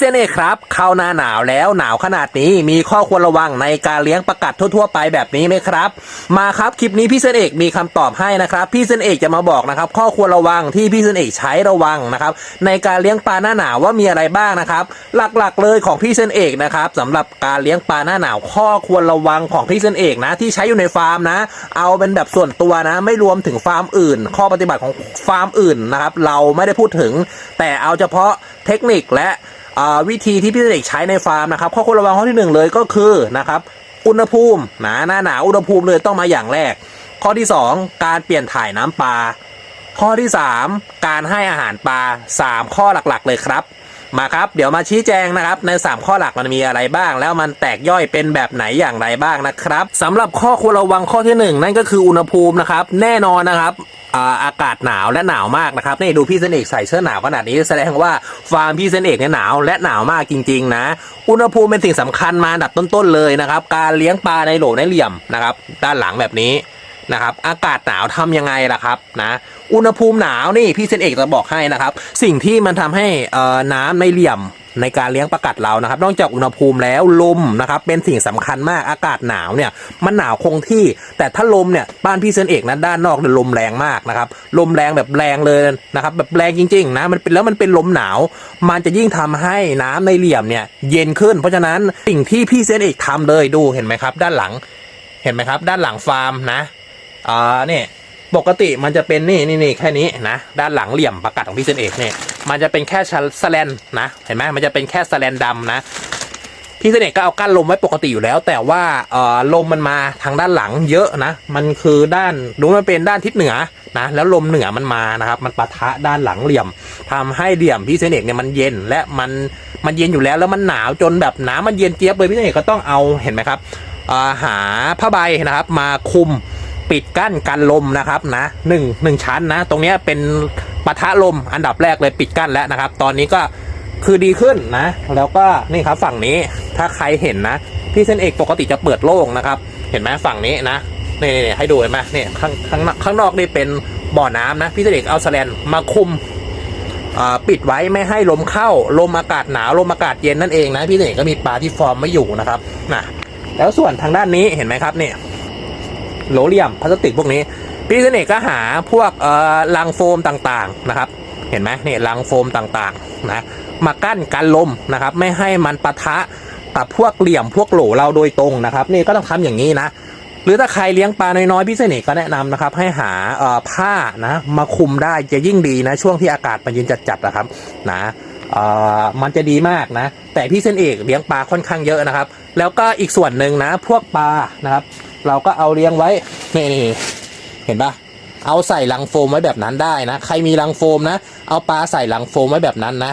เซนเอกครับเข้าหน้าหนาวแล้วหนาวขนาดนี้มีข้อควรระวังในการเลี้ยงประกัดทั่วๆ ไปแบบนี้ไหมครับ มาครับคลิปนี้พี่เซนเอกมีคำตอบให้นะครับพี่เซนเอกจะมาบอกนะครับข้อควรระวังที่พี่เซนเอกใช้ระวังนะครับในการเลี้ยงปลาหน้าหนาวว่ามีอะไรบ้างนะครับ หลักๆเลยของพี่เซนเอกนะครับสำหรับการเลี้ยงปลาหน้าหนาว ข้อควรระวังของพี่เซนเอกนะที่ใช้อยู่ในฟาร์มนะ เอาเป็นแบบส่วนตัวนะ ไม่รวมถึงฟาร์มอื่น ข้อปฏิบัติของฟาร์มอื่นนะครับเราไม่ได้พูดถึง แต่เอาเฉพาะเทคนิคและ วิธีที่พี่เด็กใช้ในฟาร์มนะครับข้อควรระวังข้อที่หนึ่งเลยก็คือนะครับอุณหภูมิหนาหน้าหนาวอุณหภูมิเลยต้องมาอย่างแรก ข้อที่สองการเปลี่ยนถ่ายน้ำปลาข้อที่สามการให้อาหารปลาสามข้อหลักๆ เลยครับ มาครับ เดี๋ยวมาชี้แจงนะครับ ใน 3 ข้อหลักมันมีอะไรบ้าง แล้วมันแตกย่อยเป็นแบบไหนอย่างไรบ้างนะครับสำหรับข้อควรระวังข้อที่หนึ่งนั่นก็คืออุณหภูมินะครับ แน่นอนนะครับ อากาศหนาวและหนาวมากนะครับนี่ดูพี่เซนเอกใส่เสื้อหนาวขนาดนี้แสดงว่าฟาร์มพี่เซนเอกเนี่ยหนาวและหนาวมากจริง ๆ นะ อุณหภูมิเป็นสิ่งสำคัญมาดับต้นๆเลยนะครับ การเลี้ยงปลาในโหลในเหลี่ยมนะครับ ด้านหลังแบบนี้นะครับอากาศหนาวทำยังไงล่ะครับนะอุณหภูมิหนาวนี่พี่เซนเอกจะบอกให้นะครับ สิ่งที่มันทำให้น้ำในเหลี่ยม ในการเลี้ยงประกัดเรานะครับ นอกจากอุณหภูมิแล้วลมนะครับเป็นสิ่งสำคัญมากอากาศหนาวเนี่ยมันหนาวคงที่ แต่ถ้าลมเนี่ยบ้านพี่เซนเอกนะด้านนอกเนี่ยลมแรงมากนะครับลมแรงแบบแรงเลยนะครับแบบแรงจริงๆนะมันเป็นแล้วมันเป็นลมหนาว มันจะยิ่งทำให้น้ำในเหลี่ยมเนี่ยเย็นขึ้น เพราะฉะนั้นสิ่งที่พี่เซนเอกทำเลยดูเห็นไหมครับ ด้านหลังเห็นไหมครับ ด้านหลังฟาร์มนะอ่าเนี่ย ปกติมันจะเป็นนี่นี่นี่แค่นี้นะ ด้านหลังเหลี่ยมประกัดของพี่เซนเอกเนี่ยมันจะเป็นแค่สแลนนะ เห็นไหมมันจะเป็นแค่สแลนดำนะพี่เซนเอกก็เอากั้นลมไว้ปกติอยู่แล้ว แต่ว่าเอ่อลมมันมาทางด้านหลังเยอะนะ มันคือด้านดูมันเป็นด้านทิศเหนือนะแล้วลมเหนือมันมานะครับ มันปะทะด้านหลังเหลี่ยมทำให้เหลี่ยมพี่เซนเอกเนี่ยมันเย็นและมันมันเย็นอยู่แล้วแล้วมันหนาวจนแบบหน้ำมันเย็นเจี๊ยบเลยพี่เซนเอกก็ต้องเอาเห็นไหมครับอ่าหาผ้าใบนะครับ มาคุม ปิดกั้นกันลมนะครับนะหนึ่งหนึ่งชั้นนะ ตรงนี้เป็นปะทะลมอันดับแรกเลยปิดกั้นแล้วนะครับ ตอนนี้ก็คือดีขึ้นนะ แล้วก็นี่ครับฝั่งนี้ถ้าใครเห็นนะพี่เส้นเอกปกติจะเปิดโล่งนะครับ เห็นไหมฝั่งนี้นะนี่นี่ให้ดูเห็นไหมนี่ข้างข้างข้างนอกนี่เป็นบ่อน้ำนะพี่เส้นเอกเอาสแลนมาคุมปิดไว้ไม่ให้ลมเข้าลมอากาศหนาวลมอากาศเย็นนั่นเองนะพี่เส้นเอกก็มีปลาที่ฟอร์มไม่อยู่นะครับนะแล้วส่วนทางด้านนี้เห็นไหมครับเนี่ย โหลเหลี่ยมพลาสติกพวกนี้พี่เสน่ห์ก็หาพวกเอ่อลังโฟมต่างๆนะครับ เห็นไหมเนี่ยลังโฟมต่างๆนะมากั้นกันลมนะครับ ไม่ให้มันปะทะกับพวกเหลี่ยมพวกโหลเราโดยตรงนะครับ นี่ก็ต้องทำอย่างนี้นะหรือถ้าใครเลี้ยงปลาน้อยๆพี่เสน่ห์ก็แนะนำนะครับ ให้หาเอ่อผ้านะมาคุมได้จะยิ่งดีนะ ช่วงที่อากาศมันเย็นจัดๆนะครับนะเอ่อมันจะดีมากนะ แต่พี่เส้นเอกเลี้ยงปลาค่อนข้างเยอะนะครับ แล้วก็อีกส่วนหนึ่งนะพวกปลานะครับ เราก็เอาเลี้ยงไว้นี่นี่เห็นปะเอาใส่ลังโฟมไว้แบบนั้นได้นะ ใครมีลังโฟมนะ เอาปลาใส่ลังโฟมไว้แบบนั้นนะ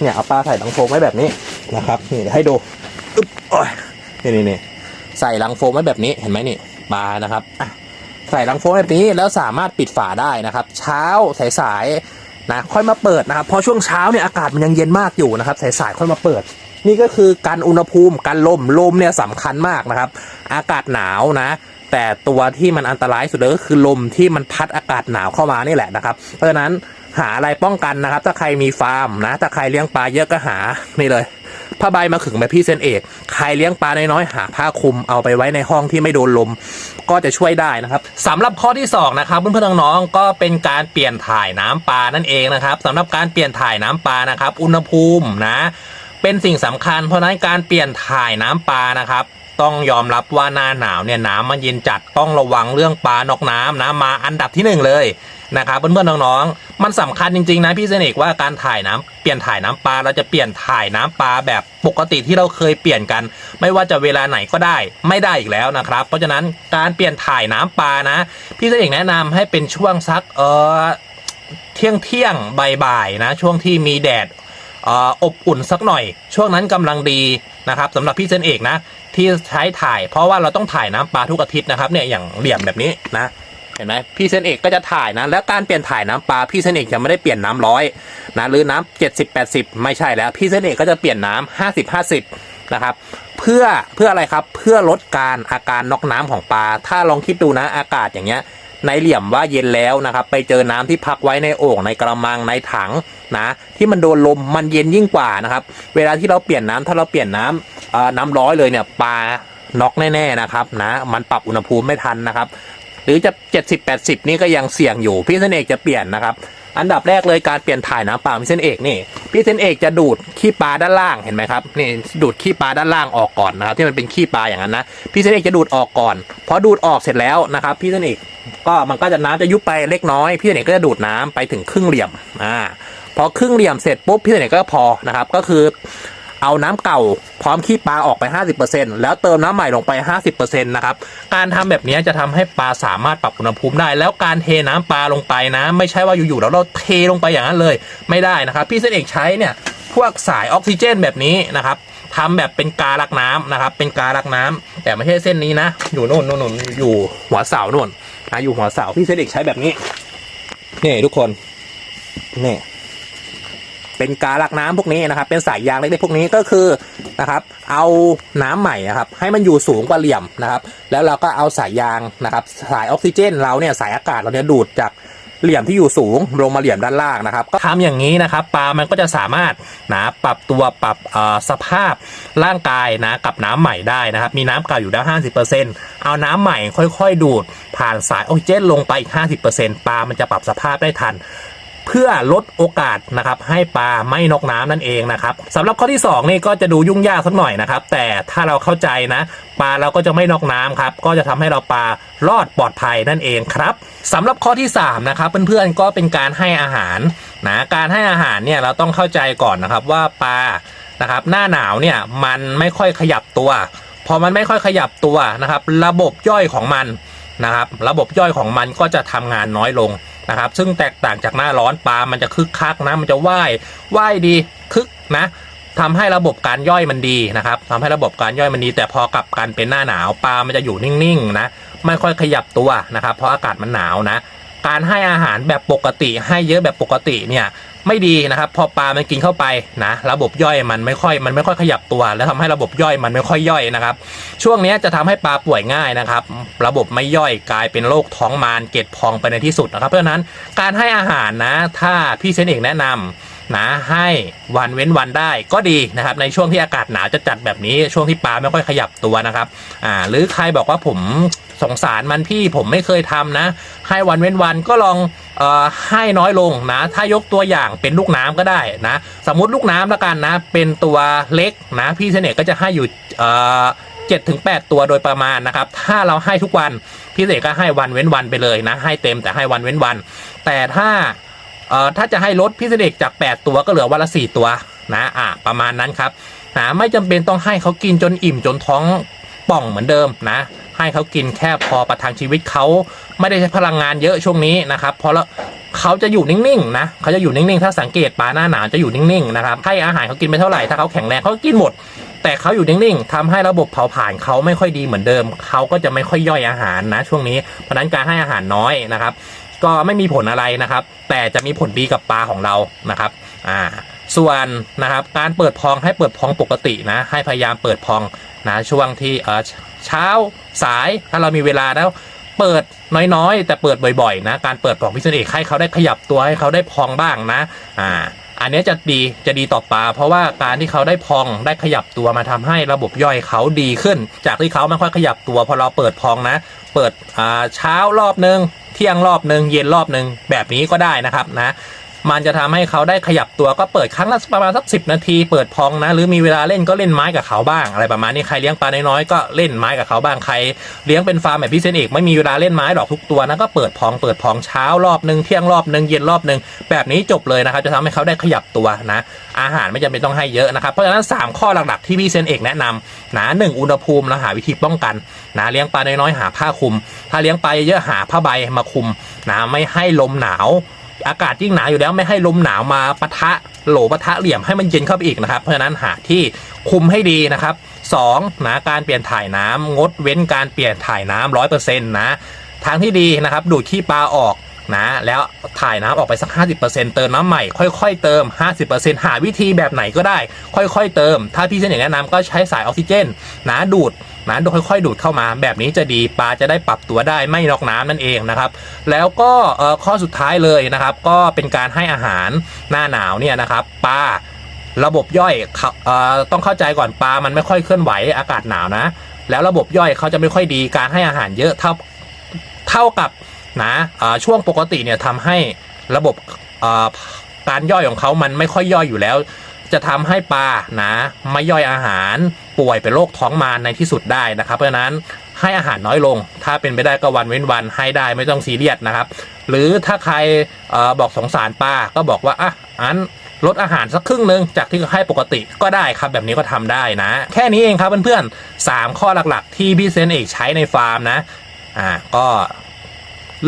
เนี่ยเอาปลาใส่ลังโฟมไว้แบบนี้นะครับ นี่ให้ดูอึ๊บโอ้ยนี่นี่นี่ใส่ลังโฟมไว้แบบนี้เห็นไหมนี่ปลานะครับใส่ลังโฟมแบบนี้แล้วสามารถปิดฝาได้นะครับ เช้าสายๆนะค่อยมาเปิดนะครับเพราะช่วงเช้าเนี่ยอากาศมันยังเย็นมากอยู่นะครับ สายๆค่อยมาเปิด นี่ก็คือการอุณหภูมิการลมลมเนี่ยสำคัญมากนะครับ อากาศหนาวนะ แต่ตัวที่มันอันตรายสุดเลยก็คือลมที่มันพัดอากาศหนาวเข้ามานี่แหละนะครับ เพราะฉะนั้นหาอะไรป้องกันนะครับ ถ้าใครมีฟาร์มนะ ถ้าใครเลี้ยงปลาเยอะก็หานี่เลยผ้าใบมาขึงแบบพี่เซนเอกใครเลี้ยงปลาน้อยๆหาผ้าคลุมเอาไปไว้ในห้องที่ไม่โดนลม ก็จะช่วยได้นะครับสำหรับข้อที่สองนะครับเพื่อนๆน้องๆก็เป็นการเปลี่ยนถ่ายน้ำปลานั่นเองนะครับสำหรับการเปลี่ยนถ่ายน้ำปลานะครับ อุณหภูมินะ เป็นสิ่งสำคัญเพราะนั้นการเปลี่ยนถ่ายน้ำปลานะครับ ต้องยอมรับว่าหน้าหนาวเนี่ยน้ำมันเย็นจัดต้องระวังเรื่องปลานอกน้ำนะมาอันดับที่หนึ่งเลยนะครับเพื่อนๆน้องๆ มันสำคัญจริงๆนะพี่เสนิกว่าการถ่ายน้ำเปลี่ยนถ่ายน้ำปลาเราจะเปลี่ยนถ่ายน้ำปลาแบบปกติที่เราเคยเปลี่ยนกัน ไม่ว่าจะเวลาไหนก็ได้ไม่ได้อีกแล้วนะครับ เพราะฉะนั้นการเปลี่ยนถ่ายน้ำปลานะ พี่เสนิกแนะนำให้เป็นช่วงสักเออเที่ยงเที่ยงบ่ายๆนะ ช่วงที่มีแดด อบอุ่นสักหน่อย ช่วงนั้นกำลังดีนะครับสำหรับพี่เซนเอกนะที่ใช้ถ่าย เพราะว่าเราต้องถ่ายน้ำปลาทุกอาทิตย์นะครับเนี่ยอย่างเหลี่ยมแบบนี้นะเห็นไหมพี่เซนเอกก็จะถ่ายนะ แล้วการเปลี่ยนถ่ายน้ำปลาพี่เซนเอกจะไม่ได้เปลี่ยนน้ำร้อยนะหรือน้ำเจ็ดสิบแปดสิบไม่ใช่แล้ว พี่เซนเอกก็จะเปลี่ยนน้ำห้าสิบห้าสิบนะครับ เพื่อเพื่ออะไรครับเพื่อลดการอาการน็อกน้ำของปลาถ้าลองคิดดูนะอากาศอย่างเงี้ย ในเหลี่ยมว่าเย็นแล้วนะครับ ไปเจอน้ำที่พักไว้ในโอ่งในกระมังในถังนะที่มันโดนลมมันเย็นยิ่งกว่านะครับ เวลาที่เราเปลี่ยนน้ำถ้าเราเปลี่ยนน้ำน้ำร้อยเลยเนี่ยปลาน็อกแน่ๆนะครับนะมันปรับอุณหภูมิไม่ทันนะครับ หรือจะ 70 80 นี่ก็ยังเสี่ยงอยู่พี่เสนเอกจะเปลี่ยนนะครับ อันดับแรกเลยการเปลี่ยนถ่ายน้ำเปล่าพี่เส้นเอกนี่พี่เส้นเอกจะดูดขี้ปลาด้านล่างเห็นไหมครับนี่ดูดขี้ปลาด้านล่างออกก่อนนะครับที่มันเป็นขี้ปลาอย่างนั้นนะพี่เส้นเอกจะดูดออกก่อนพอดูดออกเสร็จแล้วนะครับพี่เส้นเอกก็มันก็จะน้ำจะยุบไปเล็กน้อยพี่เส้นเอกก็จะดูดน้ำไปถึงครึ่งเหลี่ยมอ่าพอครึ่งเหลี่ยมเสร็จปุ๊บพี่เส้นเอกก็พอนะครับก็คือ เอาน้ำเก่าพร้อมขี้ปลาออกไป 50%แล้วเติมน้ำใหม่ลงไป 50%นะครับการทำแบบนี้จะทำให้ปลาสามารถปรับอุณหภูมิได้ แล้วการเทน้ำปลาลงไปนะ ไม่ใช่ว่าอยู่ๆแล้วเราเทลงไปอย่างนั้นเลยไม่ได้นะครับ พี่เส้นเอกใช้เนี่ยพวกสายออกซิเจนแบบนี้นะครับทำแบบเป็นกาลักน้ำนะครับ เป็นกาลักน้ำแต่ไม่ใช่เส้นนี้นะ อยู่โน่นโน่นโน่นอยู่หัวเสาโน่นนะอยู่หัวเสาพี่เส้นเอกใช้แบบนี้นี่ทุกคนนี่ เป็นกาลักน้ำพวกนี้นะครับ เป็นสายยางเล็กๆพวกนี้ก็คือนะครับ เอาน้ำใหม่นะครับ ให้มันอยู่สูงกว่าเหลี่ยมนะครับ แล้วเราก็เอาสายยางนะครับ สายออกซิเจน เราเนี่ยสายอากาศเราเนี่ยดูดจากเหลี่ยมที่อยู่สูงลงมาเหลี่ยมด้านล่างนะครับ ก็ทำอย่างนี้นะครับปลามันก็จะสามารถนะปรับตัวปรับสภาพร่างกายนะกับน้ำใหม่ได้นะครับ มีน้ำเก่าอยู่ได้ห้าสิบเปอร์เซ็นต์เอาน้ำใหม่ค่อยๆ ดูดผ่านสายออกซิเจนลงไปอีกห้าสิบเปอร์เซ็นต์ปลามันจะปรับสภาพได้ทัน เพื่อลดโอกาสนะครับให้ปลาไม่นกน้ำนั่นเองนะครับสำหรับข้อที่2นี่ก็จะดูยุ่งยากสักหน่อยนะครับ แต่ถ้าเราเข้าใจนะปลาเราก็จะไม่นกน้ำครับ ก็จะทำให้เราปลารอดปลอดภัยนั่นเองครับสำหรับข้อที่3นะครับเพื่อนๆก็เป็นการให้อาหารนะการให้อาหารเนี่ยเราต้องเข้าใจก่อนนะครับว่าปลานะครับหน้าหนาวเนี่ยมันไม่ค่อยขยับตัว พอมันไม่ค่อยขยับตัวนะครับ ระบบย่อยของมันนะครับ ระบบย่อยของมันก็จะทำงานน้อยลง นะครับ ซึ่งแตกต่างจากหน้าร้อนปลา มันจะคึกคักนะ มันจะว่ายว่ายดีคึกนะทำให้ระบบการย่อยมันดีนะครับทำให้ระบบการย่อยมันดี แต่พอกลับกันเป็นหน้าหนาวปลา มันจะอยู่นิ่งๆนะไม่ค่อยขยับตัวนะครับ เพราะอากาศมันหนาวนะ การให้อาหารแบบปกติ ให้เยอะแบบปกติเนี่ย ไม่ดีนะครับ พอปลามันกินเข้าไปนะระบบย่อยมันไม่ค่อยมันไม่ค่อยขยับตัว แล้วทำให้ระบบย่อยมันไม่ค่อยย่อยนะครับ ช่วงนี้จะทำให้ปลาป่วยง่ายนะครับ ระบบไม่ย่อยกลายเป็นโรคท้องมารเกล็ดพองไปในที่สุดนะครับ เพราะฉะนั้นการให้อาหารนะ ถ้าพี่เซนเอกแนะนำนะให้วันเว้นวันได้ก็ดีนะครับ ในช่วงที่อากาศหนาวจะจัดแบบนี้ช่วงที่ปลาไม่ค่อยขยับตัวนะครับอ่าหรือใครบอกว่าผม สงสารมันพี่ผมไม่เคยทำนะ ให้วันเว้นวันก็ลองออให้น้อยลงนะ ถ้ายกตัวอย่างเป็นลูกน้ำก็ได้นะ สมมุติลูกน้ำละกันนะ เป็นตัวเล็กนะ พี่เสน่ห์ก็จะให้อยู่เจ็ดถึงแปดตัวโดยประมาณนะครับ ถ้าเราให้ทุกวันพี่เสน่ห์ก็ให้วันเว้นวันไปเลยนะ ให้เต็มแต่ให้วันเว้นวัน แต่ถ้าถ้าจะให้ลดพี่เสน่ห์จาก 8 ตัวก็เหลือวันละ 4 ตัวนะอะประมาณนั้นครับนะไม่จำเป็นต้องให้เขากินจนอิ่มจนท้องป่องเหมือนเดิมนะ ให้เขากินแค่พอประทังชีวิตเขาไม่ได้ใช้พลังงานเยอะช่วงนี้นะครับเพราะละเขาจะอยู่นิ่งๆนะเขาจะอยู่นิ่งๆ ถ้าสังเกตปลาหน้าหนาวจะอยู่นิ่งๆนะครับให้อาหารเขากินไปเท่าไหร่ถ้าเขาแข็งแรงเขากินหมด แต่เขาอยู่นิ่งๆทำให้ระบบเผาผลาญเขาไม่ค่อยดีเหมือนเดิมเขาก็จะไม่ค่อยย่อยอาหารนะช่วงนี้เพราะฉะนั้นการให้อาหารน้อยนะครับ ก็ไม่มีผลอะไรนะครับ แต่จะมีผลดีกับปลาของเรานะครับอ่าส่วนนะครับการเปิดพองให้เปิดพองปกตินะให้พยายามเปิดพองนะช่วงที่เออ เช้าสายถ้าเรามีเวลาแล้วเปิดน้อยๆ แต่เปิดบ่อยๆ นะ การเปิดของพิเศษเอกให้เขาได้ขยับตัวให้เขาได้พองบ้างนะ อ่า อันนี้จะดีจะดีต่อปลาเพราะว่าการที่เขาได้พองได้ขยับตัวมาทำให้ระบบย่อยเขาดีขึ้น จากที่เขาไม่ค่อยขยับตัวพอเราเปิดพองนะ เปิดอ่าเช้ารอบนึง เที่ยงรอบหนึ่งเย็นรอบหนึ่งแบบนี้ก็ได้นะครับนะ มันจะทำให้เขาได้ขยับตัวก็เปิดครั้งละประมาณสักสินาทีเปิดพองนะ หรือมีเวลาเล่นก็เล่นไม้กับเขาบ้างอะไรประมาณนี้ใครเลี้ยงปลาน้อยๆก็เล่นไม้กับเขาบ้างใครเลี้ยงเป็นฟาร์มแบบพี่เซนเอกไม่มีเวลาเล่นไม้ดอกทุกตัวนะก็เปิดพองเปิดพองเช้ารอบหนึ่งเที่ยงรอบหนึ่งเย็นรอบหนึ่งแบบนี้จบเลยนะครับจะทำให้เขาได้ขยับตัวนะ อาหารไม่จำเป็นต้องให้เยอะนะครับเพราะฉะนั้น 3 ข้อหลักๆที่พี่เซนเอกแนะนำนะหนึ่งอุณหภูมิแล้วหาวิธีป้องกันนะเลี้ยงปลาน้อยๆหาผ้าคลุม ถ้าเลี้ยงปลาเยอะๆหาผ้าใบมาคลุมนะไม่ให้ลมหนาว อากาศยิ่งหนาวอยู่แล้วไม่ให้ลมหนาวมาปะทะโหลปะทะเหลี่ยมให้มันเย็นเข้าไปอีกนะครับ เพราะฉะนั้นหาที่คุมให้ดีนะครับสองนะการเปลี่ยนถ่ายน้ำงดเว้นการเปลี่ยนถ่ายน้ำร้อยเปอร์เซ็นต์นะทางที่ดีนะครับดูดขี้ปลาออกนะแล้วถ่ายน้ำออกไปสัก 50%เติมน้ำใหม่ค่อยๆเติม 50%หาวิธีแบบไหนก็ได้ ค่อยๆเติม ถ้าพี่เสนอแนะนำก็ใช้สายออกซิเจนนะดูด นะโดยค่อยๆดูดเข้ามา แบบนี้จะดีปลาจะได้ปรับตัวได้ไม่นอกน้ำนั่นเองนะครับ แล้วก็ข้อสุดท้ายเลยนะครับ ก็เป็นการให้อาหารหน้าหนาวเนี่ยนะครับปลาระบบย่อยเขาเอ่อต้องเข้าใจก่อนปลามันไม่ค่อยเคลื่อนไหวอากาศหนาวนะ แล้วระบบย่อยเขาจะไม่ค่อยดีการให้อาหารเยอะเท่าเท่ากับนะช่วงปกติเนี่ยทำให้ระบบการย่อยของเขามันไม่ค่อยย่อยอยู่แล้ว จะทำให้ปลานะไม่ย่อยอาหาร ป่วยเป็นโรคท้องมารในที่สุดได้นะครับเพราะฉะนั้นให้อาหารน้อยลง ถ้าเป็นไปได้ก็วันเว้นวันให้ได้ไม่ต้องซีเรียสนะครับ หรือถ้าใครออบอกสงสารปลาก็บอกว่าอะอันลดอาหารสักครึ่งหนึ่งจากที่ให้ปกติก็ได้ครับแบบนี้ก็ทำได้นะ แค่นี้เองครับเพื่อนๆสามข้อหลักๆ ที่พี่เซนเอกใช้ในฟาร์มนะอ่าก็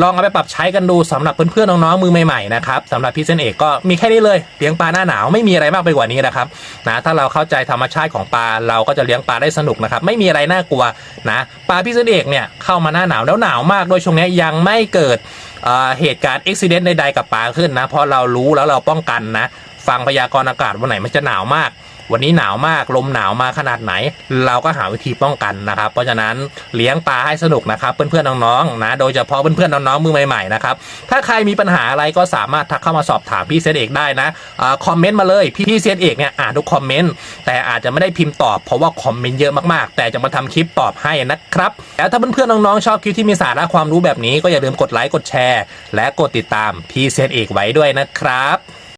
ลองเอาไปปรับใช้กันดูสำหรับเพื่อนๆน้องๆมือใหม่ๆนะครับสำหรับพี่เซนเอกก็มีแค่นี้เลยเลี้ยงปลาหน้าหนาวไม่มีอะไรมากไปกว่านี้นะครับนะถ้าเราเข้าใจธรรมชาติของปลาเราก็จะเลี้ยงปลาได้สนุกนะครับไม่มีอะไรน่ากลัวนะปลาพี่เซนเอกเนี่ยเข้ามาหน้าหนาวแล้วหนาวมากโดยช่วงนี้ยังไม่เกิดเเหตุการณ์อุบิเหตุใดๆกับปลาขึ้นนะเพราะเรารู้แล้วเราป้องกันนะ ฟังพยากรณ์อากาศวันไหนมันจะหนาวมาก วันนี้หนาวมากลมหนาวมาขนาดไหน เราก็หาวิธีป้องกันนะครับ เพราะฉะนั้นเลี้ยงปลาให้สนุกนะครับเพื่อนๆน้องๆนะโดยเฉพาะเพื่อนๆน้องๆมือใหม่ๆนะครับถ้าใครมีปัญหาอะไรก็สามารถทักเข้ามาสอบถามพี่เซนเอกได้นะคอมเมนต์มาเลยพี่เซนเอกเนี่ยอ่านทุกคอมเมนต์แต่อาจจะไม่ได้พิมพ์ตอบเพราะว่าคอมเมนต์เยอะมากๆ แต่จะมาทำคลิปตอบให้นะครับแล้วถ้าเพื่อนๆน้องๆชอบคลิปที่มีสาระความรู้แบบนี้ก็อย่าลืมกดไลค์กดแชร์ และกดติดตามพี่เซนเอกไว้ด้วยนะครับ